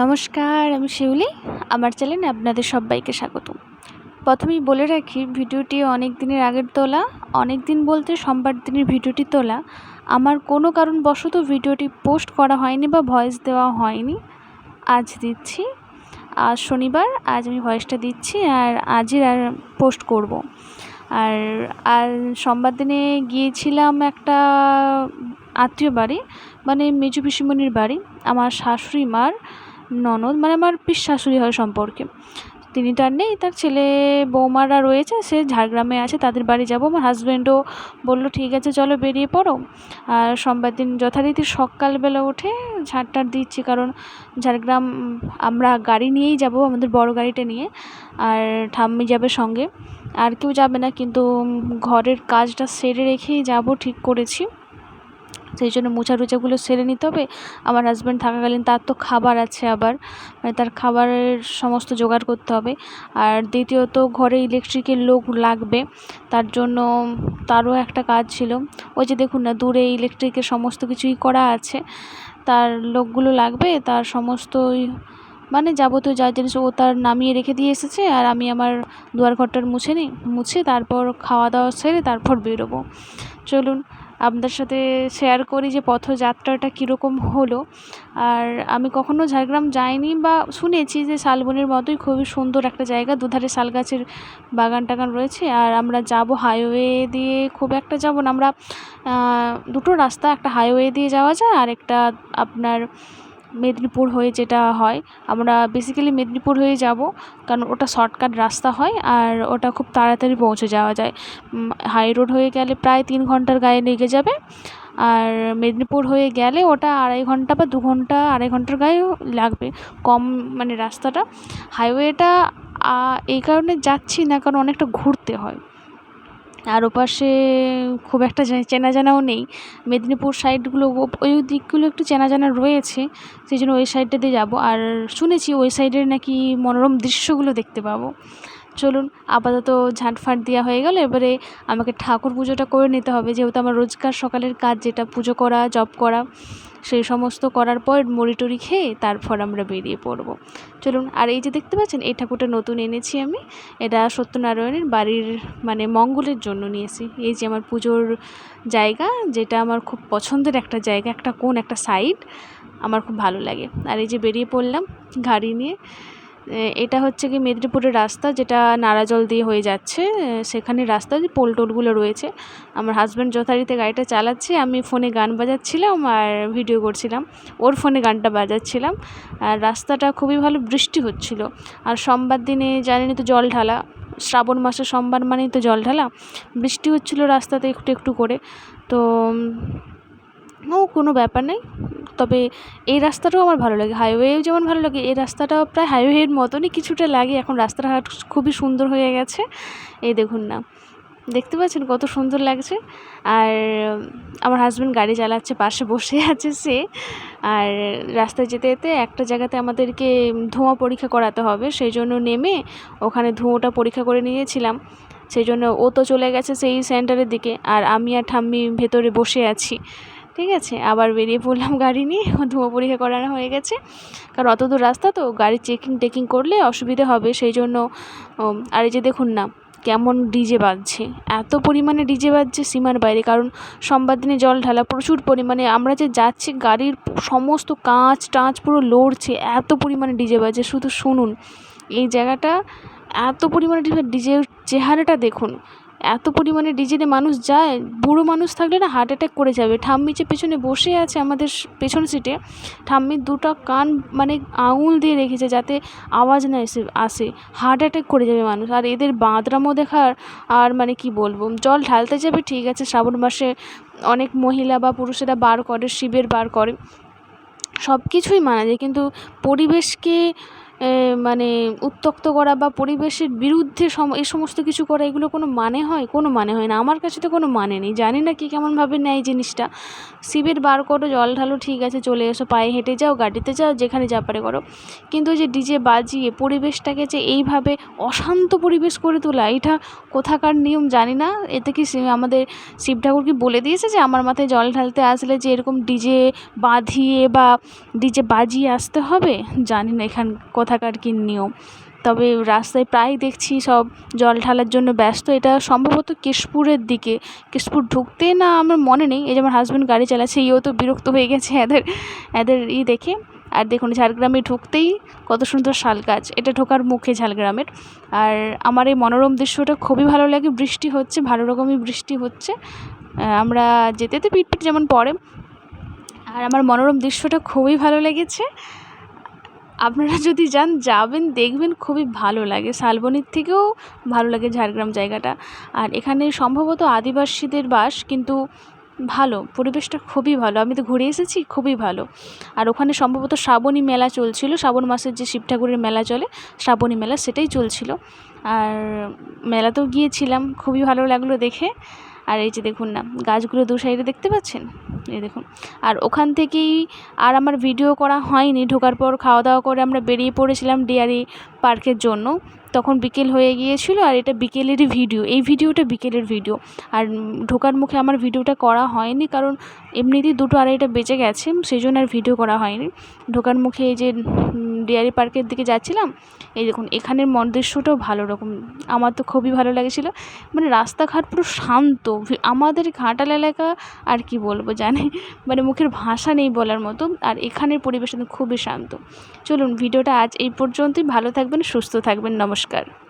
নমস্কার, আমি শিউলি। আমার চ্যানেলে আপনাদের সবাইকে স্বাগত প্রথমেই বলে রাখি, ভিডিওটি অনেক দিনের আগের তোলা, অনেক দিন বলতে সোমবার দিনের ভিডিওটি তোলা। আমার কোনো কারণবশত ভিডিওটি পোস্ট করা হয়নি বা ভয়েস দেওয়া হয়নি। আজ দিচ্ছি, আজ শনিবার, আজ আমি ভয়েসটা দিচ্ছি আর আজই আর পোস্ট করব। আর আর সোমবার দিনে গিয়েছিলাম একটা আত্মীয় বাড়ি মানে মেজু পিসিমণির বাড়ি। আমার শাশুড়ি মার ননদ মানে আমার পিস শাশুড়ি হয় সম্পর্কে। তিনি তো আর নেই, তার ছেলে বৌমারা রয়েছে, সে ঝাড়গ্রামে আছে, তাদের বাড়ি যাব। আমার হাজব্যান্ডও বলল, ঠিক আছে, চলো বেরিয়ে পড়ো। আর সোমবার দিন যথারীতি সকালবেলা উঠে ঝাড় টাড় দিচ্ছি, কারণ ঝাড়গ্রাম, আমরা গাড়ি নিয়েই যাব, আমাদের বড় গাড়িটা নিয়ে, আর ঠাম্মি যাবে সঙ্গে। আর কেউ যাবে না, কিন্তু ঘরের কাজটা সেরে রেখেই যাব, ঠিক করেছি। সেই জন্য মোছা টুচাগুলো সেরে নিতে হবে। আমার হাজব্যান্ড থাকাকালীন তার তো খাবার আছে আবার মানে তার খাবারের সমস্ত জোগাড় করতে হবে। আর দ্বিতীয়ত ঘরে ইলেকট্রিকের লোক লাগবে, তার জন্য তারও একটা কাজ ছিল। ওই যে দেখুন না, দূরে ইলেকট্রিকের সমস্ত কিছুই করা আছে। তার লোকগুলো লাগবে, তার সমস্ত মানে যাবতীয় যা জিনিস ও তার নামিয়ে রেখে দিয়ে এসেছে। আর আমি আমার দুয়ার ঘরটার মুছে নিই মুছে তারপর খাওয়া দাওয়া সেরে তারপর বেরোবো। চলুন আপনাদের সাথে শেয়ার করি যে পথযাত্রাটা কীরকম হলো। আর আমি কখনও ঝাড়গ্রাম যাইনি বা শুনেছি যে শালবনের মতোই খুবই সুন্দর একটা জায়গা, দুধারে শাল গাছের বাগান টাগান রয়েছে। আর আমরা যাব হাইওয়ে দিয়ে খুব একটা যাব না, আমরা দুটো রাস্তা, একটা হাইওয়ে দিয়ে যাওয়া যায় আর একটা আপনার মেদিনীপুর হয়ে যেটা হয়, আমরা বেসিক্যালি মেদিনীপুর হয়ে যাব, কারণ ওটা শর্টকাট রাস্তা হয় আর ওটা খুব তাড়াতাড়ি পৌঁছে যাওয়া যায়। হাই রোড হয়ে গেলে প্রায় তিন ঘণ্টার গায়ে লেগে যাবে, আর মেদিনীপুর হয়ে গেলে ওটা আড়াই ঘণ্টা বা দু ঘণ্টা, আড়াই ঘণ্টার গায়েও লাগবে কম মানে রাস্তাটা। হাইওয়েটা এই কারণে যাচ্ছি না, কারণ অনেকটা ঘুরতে হয়। আর ওপাশে খুব একটা চেনা জানাও নেই। মেদিনীপুর সাইডগুলো ওই দিকগুলো একটু চেনা জানা রয়েছে, সেই জন্য ওই সাইডটা দিয়ে যাব। আর শুনেছি ওই সাইডের নাকি মনোরম দৃশ্যগুলো দেখতে পাবো। চলুন, আপাতত ঝাঁটফাট দেওয়া হয়ে গেল। এবারে আমাকে ঠাকুর পুজোটা করে নিতে হবে, যেহেতু আমার রোজকার সকালের কাজ, যেটা পুজো করা জব করা। সেই সমস্ত করার পর মুড়ি টুড়ি খেয়ে তারপর আমরা বেরিয়ে পড়ব। চলুন, আর এই যে দেখতে পাচ্ছেন, এই ঠাকুরটা নতুন এনেছি আমি। এটা সত্যনারায়ণের বাড়ির মানে মঙ্গলের জন্য নিয়েছি। এই যে আমার পুজোর জায়গা, যেটা আমার খুব পছন্দের একটা জায়গা, একটা কোন একটা সাইড আমার খুব ভালো লাগে। আর এই যে বেরিয়ে পড়লাম গাড়ি নিয়ে। এটা হচ্ছে কি মেদিনীপুরের রাস্তা যেটা নারাজল দিয়ে হয়ে যাচ্ছে। সেখানে রাস্তা যে পোল টোলগুলো রয়েছে। আমার হাজব্যান্ড যথারীতি গাড়িটা চালাচ্ছে, আমি ফোনে গান বাজাচ্ছিলাম আর ভিডিও করছিলাম। ওর ফোনে গানটা বাজাচ্ছিলাম। আর রাস্তাটা খুবই ভালো বৃষ্টি হচ্ছিল। আর সোমবার দিনে জানেনই তো জল ঢালা, শ্রাবণ মাসে সোমবার মানেই তো জল ঢালা। বৃষ্টি হচ্ছিল রাস্তাতে একটু একটু করে। তো ও, কোনো ব্যাপার নেই। তবে এই রাস্তাটাও আমার ভালো লাগে। হাইওয়েও যেমন ভালো লাগে, এই রাস্তাটাও প্রায় হাইওয়ের মতনই কিছুটা লাগে। এখন রাস্তাঘাট খুবই সুন্দর হয়ে গেছে। এই দেখুন না, দেখতে পাচ্ছেন কত সুন্দর লাগছে। আর আমার হাজব্যান্ড গাড়ি চালাচ্ছে, পাশে বসে আছে সে। আর রাস্তায় যেতে যেতে একটা জায়গাতে আমাদেরকে ধোঁয়া পরীক্ষা করাতে হবে। সেই জন্য নেমে ওখানে ধোঁয়াটা পরীক্ষা করে নিয়েছিলাম। সেই জন্য ও তো চলে গেছে সেই সেন্টারের দিকে। আর আমি আর ঠাম্মি ভেতরে বসে আছি। ঠিক আছে, আবার বেরিয়ে পড়লাম গাড়ি নিয়ে, ধোঁয়া পরীক্ষা করানো হয়ে গেছে। কারণ অত দূর রাস্তা তো, গাড়ি চেকিং টেকিং করলে অসুবিধে হবে, সেই জন্য আর এই যে দেখুন না, কেমন ডিজে বাজছে। এত পরিমাণে ডিজে বাজছে সীমার বাইরে, কারণ সোমবার দিনে জল ঢালা প্রচুর পরিমাণে, আমরা যে যাচ্ছি, গাড়ির সমস্ত কাঁচ টাঁচ পুরো লড়ছে, এত পরিমাণে ডিজে বাজছে, শুধু শুনুন। এই জায়গাটা, এত পরিমাণে ডিজের চেহারাটা দেখুন এত পরিমাণে ডিজেতে মানুষ যায়, বুড়ো মানুষ থাকলে না হার্ট অ্যাটাক করে যাবে। ঠাম্মি যে পেছনে বসে আছে আমাদের পেছন সিটে ঠাম্মির দুটো কান মানে আঙুল দিয়ে রেখেছে যাতে আওয়াজ না এসে, আসে। হার্ট অ্যাটাক করে যাবে মানুষ। আর এদের বাঁদরামো দেখার আর মানে কি বলব? জল ঢালতে যাবে, ঠিক আছে, শ্রাবণ মাসে অনেক মহিলা বা পুরুষেরা বার করে, শিবের বার করে। সব কিছুই মানা যায়, কিন্তু পরিবেশকে মানে উত্ত্যক্ত করা বা পরিবেশের বিরুদ্ধে সম এই সমস্ত কিছু করা, এগুলো কোনো মানে হয়? কোনো মানে হয় না। আমার কাছে তো কোনো মানে নেই। জানি না কী কেমনভাবে নেয় জিনিসটা। শিবের বার করো জল ঢালো ঠিক আছে, চলে এসো, পায়ে হেঁটে যাও, গাড়িতে যাও, যেখানে যা পারে করো। কিন্তু ওই যে ডিজে বাজিয়ে পরিবেশটাকে যে এইভাবে অশান্ত পরিবেশ করে তোলা, এটা কোথাকার নিয়ম জানি না। এতে কি আমাদের শিব ঠাকুর কি বলে দিয়েছে যে, আমার মাথায় জল ঢালতে আসলে যে এরকম ডিজে বাঁধিয়ে বা ডিজে বাজিয়ে আসতে হবে? জানি না এখান কোথাকার কী নিয়ম? তবে রাস্তায় প্রায় দেখছি সব জল ঢালার জন্য ব্যস্ত। এটা সম্ভবত কেশপুরের দিকে। কেশপুর ঢুকতে না আমার মনে নেই। এই যে আমার হাজব্যান্ড গাড়ি চালাচ্ছে, ইও তো বিরক্ত হয়ে গেছে এদের এদের ই দেখে। আর দেখুন, ঝাড়গ্রামে ঢুকতেই কত সুন্দর শাল গাছ। এটা ঢোকার মুখে ঝাড়গ্রামের। আর আমার এই মনোরম দৃশ্যটা খুবই ভালো লাগে। বৃষ্টি হচ্ছে, ভালো রকমই বৃষ্টি হচ্ছে। আমরা যেতে যেতে পিটপিট যেমন পড়ে। আর আমার মনোরম দৃশ্যটা খুবই ভালো লেগেছে। আপনারা যদি যান, যাবেন, দেখবেন খুবই ভালো লাগে। শালবনির থেকেও ভালো লাগে ঝাড়গ্রাম জায়গাটা। আর এখানে সম্ভবত আদিবাসীদের বাস কিন্তু ভালো, পরিবেশটা খুবই ভালো। আমি তো ঘুরে এসেছি, খুবই ভালো। আর ওখানে সম্ভবত শ্রাবণী মেলা চলছিল, শ্রাবণ মাসের যে শিব ঠাকুরের মেলা চলে, শ্রাবণী মেলা সেটাই চলছিল। আর মেলাতেও গিয়েছিলাম, খুবই ভালো লাগল দেখে। আর এই যে দেখুন না, গাছগুলো দু সাইডে দেখতে পাচ্ছেন? এই দেখুন, আর ওখান থেকেই আর আমার ভিডিও করা হয়নি, ঢোকার পর খাওয়া দাওয়া করে আমরা বেরিয়ে পড়েছিলাম ডিয়ারি পার্কের জন্য। তখন বিকেল হয়ে গিয়েছিল আর এটা বিকেলেরই ভিডিও। এই ভিডিওটা বিকেলের ভিডিও। আর ঢোকার মুখে আমার ভিডিওটা করা হয়নি কারণ এমনিতেই দুটো আড়াইটা বেঁচে গেছে সেই জন্য আর ভিডিও করা হয়নি। ঢোকার মুখে এই যে ডিয়ারি পার্কের দিকে যাচ্ছিলাম, এই দেখুন, এখানের মন দৃশ্যটাও ভালো রকম। আমার তো খুবই ভালো লেগেছিলো। মানে রাস্তাঘাট পুরো শান্ত। আমাদের ঘাটাল এলাকা আর কি বলব জানে? মানে মুখের ভাষা নেই বলার মতো। আর এখানের পরিবেশটা খুবই শান্ত। চলুন, ভিডিওটা আজ এই পর্যন্তই। ভালো থাকবেন, সুস্থ থাকবেন। নমস্কার